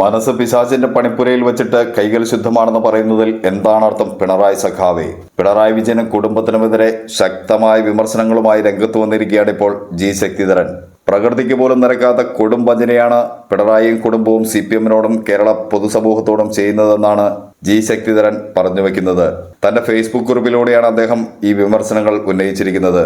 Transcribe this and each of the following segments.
മനസ്സ് പിശാചിന്റെ പണിപ്പുരയിൽ വെച്ചിട്ട് കൈകൾ ശുദ്ധമാണെന്ന് പറയുന്നതിൽ എന്താണ് അർത്ഥം? പിണറായി സഖാവേ. പിണറായി വിജയനും കുടുംബത്തിനുമെതിരെ ശക്തമായ വിമർശനങ്ങളുമായി രംഗത്ത് വന്നിരിക്കുകയാണ് ഇപ്പോൾ ജി ശക്തിധരൻ. പ്രകൃതിക്ക് പോലും നിരക്കാത്ത കൊടും പിണറായിയും കുടുംബവും സി പി എമ്മിനോടും കേരള പൊതുസമൂഹത്തോടും ചെയ്യുന്നതെന്നാണ് ജി ശക്തിധരൻ പറഞ്ഞു വെക്കുന്നത്. തന്റെ ഫേസ്ബുക്ക് കുറിപ്പിലൂടെയാണ് അദ്ദേഹം ഈ വിമർശനങ്ങൾ ഉന്നയിച്ചിരിക്കുന്നത്.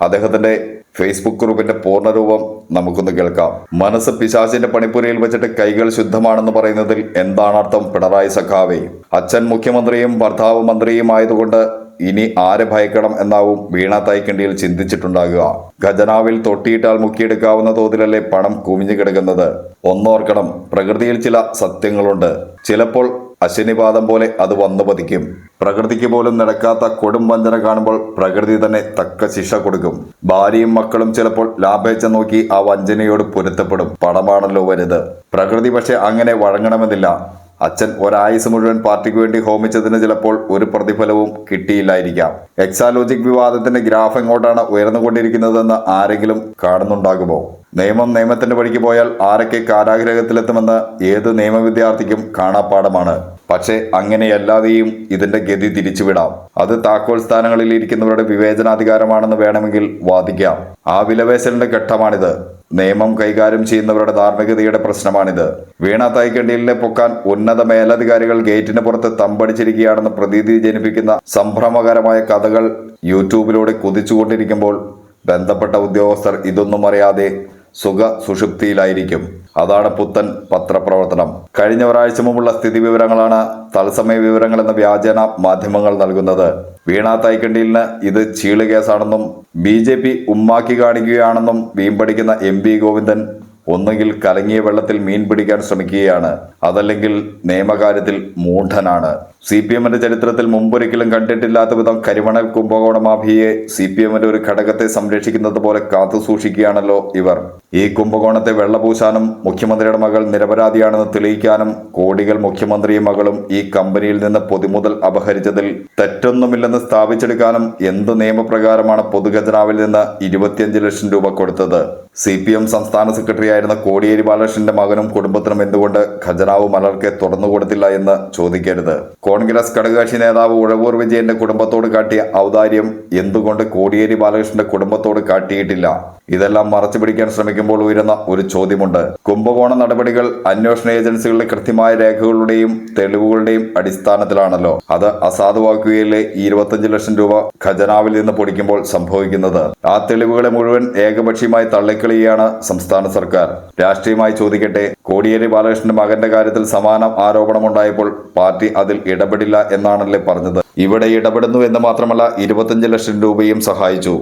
അദ്ദേഹത്തിന്റെ ഫേസ്ബുക്ക് ഗ്രൂപ്പിന്റെ പൂർണരൂപം നമുക്കൊന്ന് കേൾക്കാം. മനസ്സ് പിശാചിന്റെ പണിപ്പുരയിൽ വെച്ചിട്ട് കൈകൾ ശുദ്ധമാണെന്ന് പറയുന്നതിൽ എന്താണ് അർത്ഥം പിണറായി സഖാവെ? അച്ഛൻ മുഖ്യമന്ത്രിയും ഭർത്താവ് മന്ത്രിയും ആയതുകൊണ്ട് ഇനി ആരെ ഭയക്കണം എന്നാവും വീണ തൈക്കണ്ടിയിൽ ചിന്തിച്ചിട്ടുണ്ടാകുക. ഖജനാവിൽ തൊട്ടിയിട്ടാൽ മുക്കിയെടുക്കാവുന്ന തോതിലല്ലേ പണം കുമിഞ്ഞു കിടക്കുന്നത്. ഒന്നോർക്കണം പ്രകൃതിയിൽ ചില സത്യങ്ങളുണ്ട്. ചിലപ്പോൾ അശനിപാതം പോലെ അത് വന്നു പതിക്കും. പ്രകൃതിക്ക് പോലും നടക്കാത്ത കൊടും വഞ്ചന കാണുമ്പോൾ പ്രകൃതി തന്നെ തക്ക ശിക്ഷ കൊടുക്കും. ഭാര്യയും മക്കളും ചിലപ്പോൾ ലാഭേച്ഛ നോക്കി ആ വഞ്ചനയോട് പൊരുത്തപ്പെടും. പടമാണല്ലോ വലുത്. പ്രകൃതി പക്ഷെ അങ്ങനെ വഴങ്ങണമെന്നില്ല. അച്ഛൻ ഒരായുസ് മുഴുവൻ പാർട്ടിക്ക് വേണ്ടി ഹോമിച്ചതിന് ചിലപ്പോൾ ഒരു പ്രതിഫലവും കിട്ടിയില്ലായിരിക്കാം. എക്സാലോജിക് വിവാദത്തിന്റെ ഗ്രാഫ് എങ്ങോട്ടാണ് ഉയർന്നുകൊണ്ടിരിക്കുന്നതെന്ന് ആരെങ്കിലും കാണുന്നുണ്ടാകുമോ? നിയമം നിയമത്തിന്റെ വഴിക്ക് പോയാൽ ആരൊക്കെ കാരാഗ്രഹത്തിലെത്തുമെന്ന് ഏത് നിയമ വിദ്യാർത്ഥിക്കും കാണാപ്പാടമാണ് പക്ഷേ അങ്ങനെയല്ലാതെയും ഇതിന്റെ ഗതി തിരിച്ചുവിടാം. അത് താക്കോൽ സ്ഥാനങ്ങളിൽ ഇരിക്കുന്നവരുടെ വിവേചനാധികാരമാണെന്ന് വേണമെങ്കിൽ വാദിക്കാം. ആ വിലവേശലിന്റെ ഘട്ടമാണിത്. നിയമം കൈകാര്യം ചെയ്യുന്നവരുടെ ധാർമ്മികതയുടെ പ്രശ്നമാണിത്. വീണ തൈക്കണ്ടിയിലെ പൊക്കാൻ ഉന്നത മേലധികാരികൾ ഗേറ്റിന് പുറത്ത് തമ്പടിച്ചിരിക്കുകയാണെന്ന് പ്രതീതി ജനിപ്പിക്കുന്ന സംഭ്രമകരമായ കഥകൾ യൂട്യൂബിലൂടെ കുതിച്ചുകൊണ്ടിരിക്കുമ്പോൾ ബന്ധപ്പെട്ട ഉദ്യോഗസ്ഥർ ഇതൊന്നും അറിയാതെ സുഖ സുഷുപ്തിയിലായിരിക്കും അതാണ് പുത്തൻ പത്രപ്രവർത്തനം. കഴിഞ്ഞ ഒരാഴ്ച മുമ്പുള്ള സ്ഥിതി വിവരങ്ങളാണ് തത്സമയ വിവരങ്ങൾ എന്ന വ്യാജേന മാധ്യമങ്ങൾ നൽകുന്നത്. വീണ തൈക്കണ്ടിയിലിന് ഇത് ചീൾ കേസാണെന്നും ബി ജെ പി ഉമ്മാക്കി കാണിക്കുകയാണെന്നും വീമ്പടിക്കുന്ന എം പി ഗോവിന്ദൻ ഒന്നുകിൽ കലങ്ങിയ വെള്ളത്തിൽ മീൻ പിടിക്കാൻ ശ്രമിക്കുകയാണ് അതല്ലെങ്കിൽ നിയമകാര്യത്തിൽ മൂഢനാണ്. സി പി എമ്മിന്റെ ചരിത്രത്തിൽ മുമ്പൊരിക്കലും കണ്ടിട്ടില്ലാത്ത വിധം കരിമണൽ കുംഭകോണ മാഫിയെ സി പി എമ്മിന്റെ ഒരു ഘടകത്തെ സംരക്ഷിക്കുന്നത് പോലെ കാത്തു സൂക്ഷിക്കുകയാണല്ലോ ഇവർ. ഈ കുംഭകോണത്തെ വെള്ളപൂശാനും മുഖ്യമന്ത്രിയുടെ മകൾ നിരപരാധിയാണെന്ന് തെളിയിക്കാനും കോടികൾ മുഖ്യമന്ത്രിയും മകളും ഈ കമ്പനിയിൽ നിന്ന് പൊതുമുതൽ അപഹരിച്ചതിൽ തെറ്റൊന്നുമില്ലെന്ന് സ്ഥാപിച്ചെടുക്കാനും എന്ത് നിയമപ്രകാരമാണ് പൊതുഖജനാവിൽ നിന്ന് ഇരുപത്തിയഞ്ച് ലക്ഷം രൂപ കൊടുത്തത്? സി സംസ്ഥാന സെക്രട്ടറി ആയിരുന്ന കോടിയേരി ബാലകൃഷ്ണന്റെ മകനും കുടുംബത്തിനും എന്തുകൊണ്ട് ഖജനാവ് മലർക്കെ തുറന്നു കൊടുത്തില്ല എന്ന് ചോദിക്കരുത്. കോൺഗ്രസ് ഘടകകക്ഷി നേതാവ് ഉഴവൂർ വിജയന്റെ കുടുംബത്തോട് കാട്ടിയ ഔദാര്യം എന്തുകൊണ്ട് കോടിയേരി ബാലകൃഷ്ണന്റെ കുടുംബത്തോട് കാട്ടിയിട്ടില്ല? ഇതെല്ലാം മറച്ചു പിടിക്കാൻ ശ്രമിക്കുമ്പോൾ ഉയരുന്ന ഒരു ചോദ്യമുണ്ട്. കുംഭകോണ നടപടികൾ അന്വേഷണ ഏജൻസികളുടെ കൃത്യമായ രേഖകളുടെയും തെളിവുകളുടെയും അടിസ്ഥാനത്തിലാണല്ലോ. അത് അസാധുവാക്കുകയിലെ ഇരുപത്തഞ്ച് ലക്ഷം രൂപ ഖജനാവിൽ നിന്ന് പൊടിക്കുമ്പോൾ സംഭവിക്കുന്നത്? ആ തെളിവുകളെ മുഴുവൻ ഏകപക്ഷീയമായി തള്ളിക്കളിയാണ് സംസ്ഥാന സർക്കാർ. രാഷ്ട്രീയമായി ചോദിക്കട്ടെ. കോടിയേരി ബാലകൃഷ്ണന്റെ മകന്റെ കാര്യത്തിൽ സമാന ആരോപണമുണ്ടായപ്പോൾ പാർട്ടി അതിൽ ഇടപെടില്ല എന്നാണല്ലേ പറഞ്ഞത്. ഇവിടെ ഇടപെടുന്നു എന്ന് മാത്രമല്ല ഇരുപത്തഞ്ച് ലക്ഷം രൂപയും സഹായിച്ചു.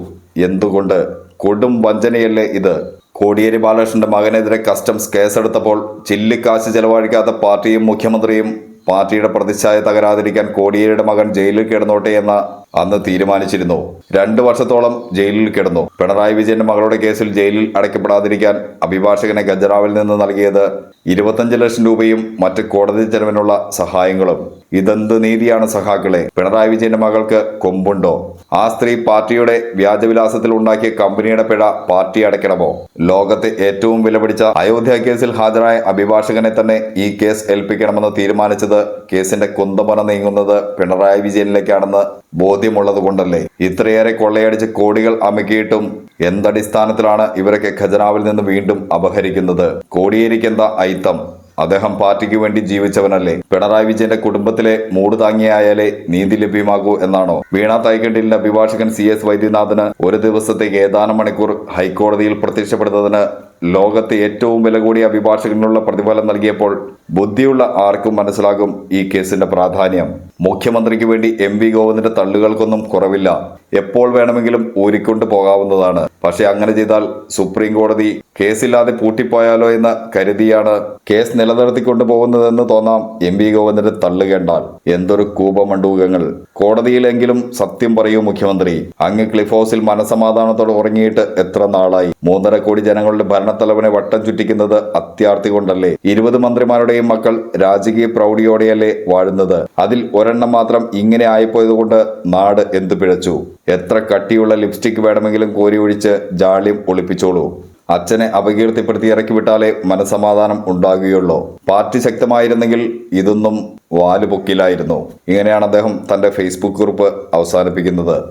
എന്തുകൊണ്ട്? കൊടും വഞ്ചനയല്ലേ ഇത്? കോടിയേരി ബാലകൃഷ്ണന്റെ മകനെതിരെ കസ്റ്റംസ് കേസെടുത്തപ്പോൾ ചില്ലിക്കാശ് ചെലവഴിക്കാത്ത പാർട്ടിയും മുഖ്യമന്ത്രിയും പാർട്ടിയുടെ പ്രതിച്ഛായ തകരാതിരിക്കാൻ കോടിയേരിയുടെ മകൻ ജയിലിൽ കിടന്നോട്ടെ എന്ന് അന്ന് തീരുമാനിച്ചിരുന്നു. രണ്ടു വർഷത്തോളം ജയിലിൽ കിടന്നു. പിണറായി വിജയന്റെ മകളുടെ കേസിൽ ജയിലിൽ അടയ്ക്കപ്പെടാതിരിക്കാൻ അഭിഭാഷകനെ ഗജറാവിൽ നിന്ന് നൽകിയത് ഇരുപത്തഞ്ച് ലക്ഷം രൂപയും മറ്റ് കോടതി ചെലവിനുള്ള സഹായങ്ങളും. ഇതെന്ത് നീതിയാണ് സഹാക്കളെ പിണറായി വിജയന്റെ മകൾക്ക് കൊമ്പുണ്ടോ? ആ സ്ത്രീ പാർട്ടിയുടെ വ്യാജവിലാസത്തിൽ ഉണ്ടാക്കിയ കമ്പനിയുടെ പിഴ പാർട്ടി അടയ്ക്കണമോ? ലോകത്തെ ഏറ്റവും വിലപിടിച്ച അയോധ്യ കേസിൽ ഹാജരായ അഭിഭാഷകനെ തന്നെ ഈ കേസ് ഏൽപ്പിക്കണമെന്ന് തീരുമാനിച്ചത് കേസിന്റെ കുന്തമന നീങ്ങുന്നത് പിണറായി വിജയനിലേക്കാണെന്ന് ബോധ്യമുള്ളത് കൊണ്ടല്ലേ? ഇത്രയേറെ കൊള്ളയടിച്ച് കോടികൾ അമുക്കിയിട്ടും എന്തടിസ്ഥാനത്തിലാണ് ഇവരൊക്കെ ഖജനാവിൽ നിന്ന് വീണ്ടും അപഹരിക്കുന്നത്? കോടിയേരിക്ക് എന്താ ഐത്തം അദ്ദേഹം പാർട്ടിക്ക് വേണ്ടി ജീവിച്ചവനല്ലേ? പിണറായി വിജയന്റെ കുടുംബത്തിലെ മൂട് താങ്ങിയായാലേ നീതി ലഭ്യമാകൂ എന്നാണോ? വീണ തൈക്കണ്ടിലിന്റെ അഭിഭാഷകൻ സി എസ് വൈദ്യനാഥന് ഒരു ദിവസത്തേക്ക് ഏതാനും മണിക്കൂർ ഹൈക്കോടതിയിൽ പ്രത്യക്ഷപ്പെടുന്നതിന് ലോകത്തെ ഏറ്റവും വില കൂടിയ അഭിഭാഷകനുള്ള പ്രതിഫലം നൽകിയപ്പോൾ ബുദ്ധിയുള്ള ആർക്കും മനസ്സിലാകും ഈ കേസിന്റെ പ്രാധാന്യം. മുഖ്യമന്ത്രിക്ക് വേണ്ടി എം വി ഗോവിന്ദന്റെ തള്ളുകൾക്കൊന്നും കുറവില്ല. എപ്പോൾ വേണമെങ്കിലും ഊരിക്കൊണ്ട് പോകാവുന്നതാണ്. പക്ഷെ അങ്ങനെ ചെയ്താൽ സുപ്രീം കോടതി കേസില്ലാതെ പൂട്ടിപ്പോയാലോ എന്ന് കരുതിയാണ് കേസ് നിലനിർത്തിക്കൊണ്ടു പോകുന്നതെന്ന് തോന്നാം എം വി ഗോവിന്ദന്റെ തള്ളുകേണ്ടാൽ എന്തൊരു കൂപമണ്ടൂകങ്ങൾ കോടതിയിലെങ്കിലും സത്യം പറയൂ മുഖ്യമന്ത്രി. അങ്ങ് ക്ലിഫ് ഹൗസിൽ മനസമാധാനത്തോടെ ഉറങ്ങിയിട്ട് എത്ര നാളായി? മൂന്നര കോടി ജനങ്ങളുടെ ഭരണത്തലവനെ വട്ടം ചുറ്റിക്കുന്നത് അത്യാർത്ഥി കൊണ്ടല്ലേ? ഇരുപത് മന്ത്രിമാരുടെയും മക്കൾ രാജകീയ പ്രൗഢിയോടെയല്ലേ വാഴുന്നത്? അതിൽ ഒരെണ്ണം മാത്രം ഇങ്ങനെ ആയിപ്പോയതുകൊണ്ട് നാട് എന്തു പിഴച്ചു? എത്ര കട്ടിയുള്ള ലിപ്സ്റ്റിക് വേണമെങ്കിലും കോരി ഒഴിച്ച് ജാള്യം ഒളിപ്പിച്ചോളൂ. അച്ഛനെ അപകീർത്തിപ്പെടുത്തി ഇറക്കി വിട്ടാലേ മനസമാധാനം ഉണ്ടാകുകയുള്ളൂ. പാർട്ടി ശക്തമായിരുന്നെങ്കിൽ ഇതൊന്നും വാലുപൊക്കിലായിരുന്നു ഇങ്ങനെയാണ് അദ്ദേഹം തന്റെ ഫേസ്ബുക്ക് കുറിപ്പ് അവസാനിപ്പിക്കുന്നത്.